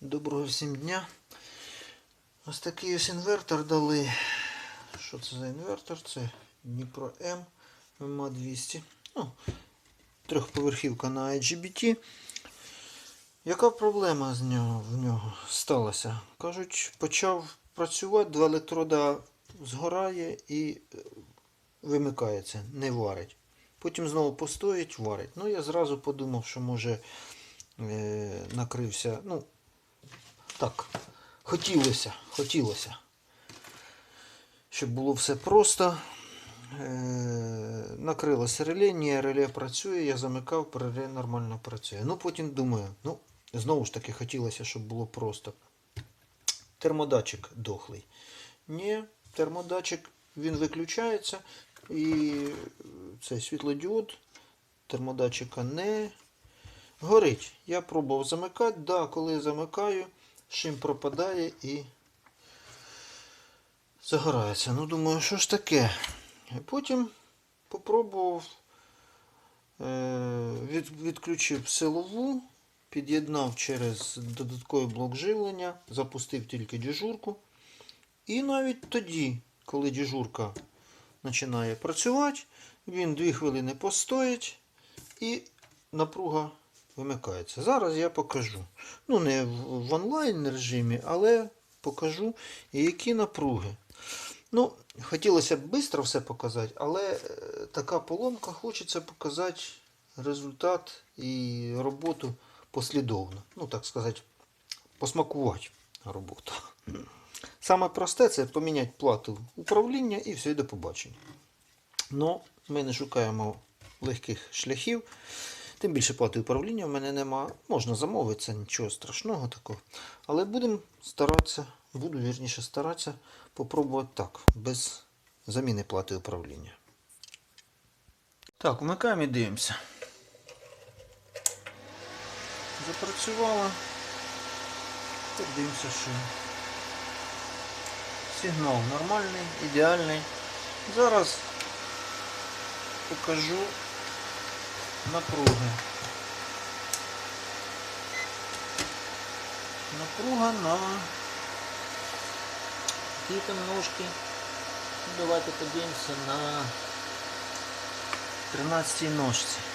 Доброго всім дня. Ось такий ось інвертор дали. Що це за інвертор? Це Дніпро М МА 200. Ну, трьохповерхівка на IGBT. Яка проблема з нього, в нього сталася? Кажуть, почав працювати, два електрода згорає і е, вимикається, не варить. Потім знову постоїть, варить. Ну, я зразу подумав, що може е, накрився. Ну, так, хотілося, хотілося. Щоб було все просто. Е, накрилося реле, ні, реле працює, я замикав, реле нормально працює. Ну, потім думаю, ну, знову ж таки хотілося, щоб було просто. Термодатчик дохлий. Ні, термодатчик він виключається і цей світлодіод термодатчика не горить. Я пробував замикати, да, коли замикаю, шим пропадає і загорається. Ну, думаю, що ж таке? Потім попробував, е, відключив силову, під'єднав через додатковий блок живлення, запустив тільки дежурку. І навіть тоді, коли дежурка починає працювати, він 2 хвилини постоїть і напруга вимикається. Зараз я покажу. Ну, не в онлайн режимі, але покажу, які напруги. Ну, хотілося б швидко все показати, але е, така поломка, хочеться показати результат і роботу послідовно. Ну, так сказати, посмакувати роботу. Саме просте це поміняти плату управління і все, до побачення. Ну, ми не шукаємо легких шляхів. Тим більше плати управління в мене нема. Можна замовити, це нічого страшного такого. Але будемо старатися, буду вірніше старатися попробувати так, без заміни плати управління. Так, вмикаємо і дивимося. Запрацювало. Так дивимося, що сигнал нормальний, ідеальний. Зараз покажу напруги. Напруга на какие там ножки. Давайте подивимося на 13 ножці.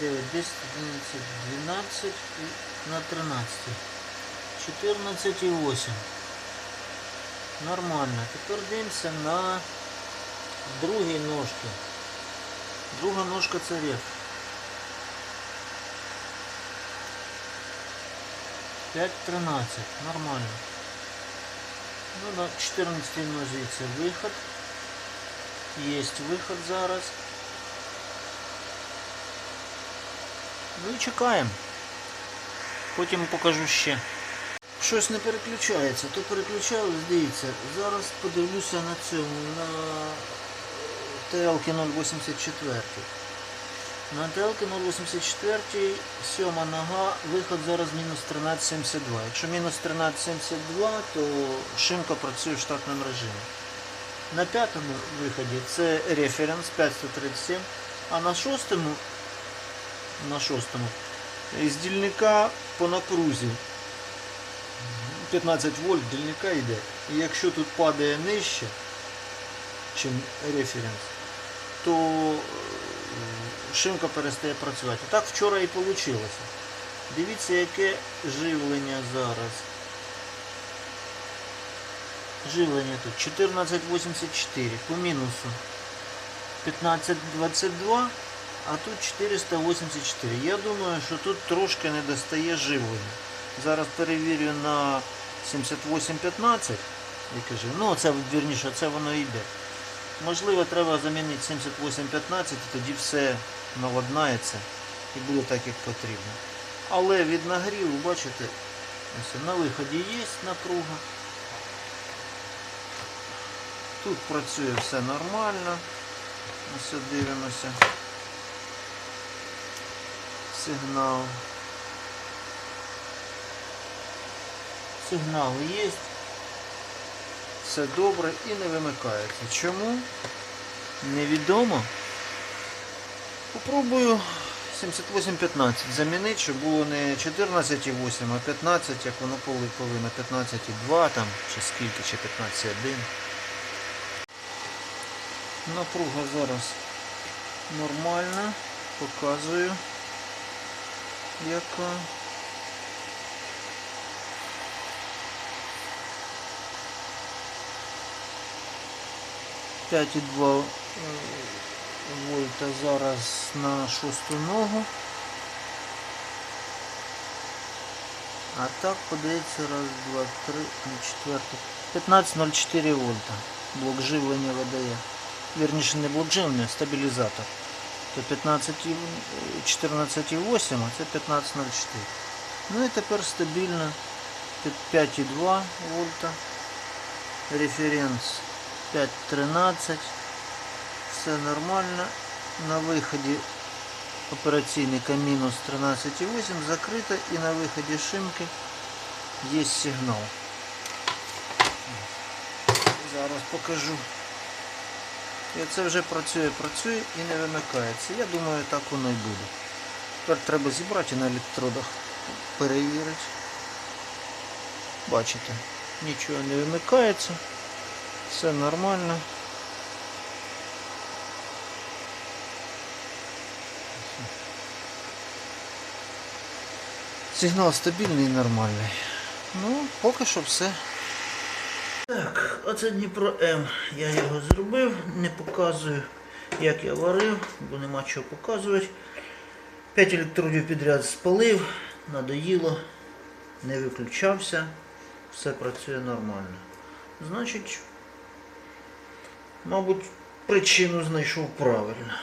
9, 10, 11, 12 і на 13. 14 і 8. Нормально. Тепер дивимося на другі ножки. Друга ножка це реф. 5-13. Нормально. Ну, на 14 нозі це виход. Є виход зараз. Ну і чекаємо. Потім покажу ще. Щось не переключається, то переключалось, дивіться. Зараз подивлюся на цьому, на ТЛК 084. На ТЛК 084 сьома нога, виход зараз мінус 13,72. Якщо мінус 13,72, то шинка працює в штатному режимі. На п'ятому виході це референс 537, а на шостому на шостому. Із дільника по напрузі 15 вольт дільника йде. І якщо тут падає нижче, чим референс, то е, шинка перестає працювати. Так вчора і вийшло. Дивіться, яке живлення зараз. Живлення тут 1484 по мінусу 1522. А тут 484. Я думаю, що тут трошки не достає живлення. Зараз перевірю на 7815. Я кажу, ну це вірніше, це воно йде. Можливо, треба замінити 7815 і тоді все наладнається і буде так, як потрібно. Але від нагріву, бачите, ось на виході є напруга. Тут працює все нормально. Ось дивимося сигнал. Сигнал є. Все добре і не вимикається. Чому? Невідомо. Попробую 78.15 замінити, щоб було не 14.8, а 15, як воно повинно 15.2 там, чи скільки, чи 15.1. Напруга зараз нормальна. Показую, яка. П'ять і два е, вольта зараз на шосту ногу. А так подається раз, два, три, на четверту. 15,04 вольта. Блок живлення видає. Вірніше не блок живлення, а стабілізатор. То 15, і- е, 14,8, а це 15,04. Ну і тепер стабільно під 5,2 вольта. Референс 5.13. Все нормально. На виході операційника мінус 13,8 закрита і на виході шимки є сигнал. Зараз покажу. І це вже працює, працює і не вимикається. Я думаю, так воно і буде. Тепер треба зібрати на електродах перевірити. Бачите, нічого не вимикається. Все нормально. Сигнал стабільний і нормальний. Ну, поки що все. Так, оце Дніпро М. Я його зробив, не показую, як я варив, бо нема чого показувати. 5 електродів підряд спалив, надоїло, не виключався, все працює нормально. Значить, мабуть, причину знайшов правильно.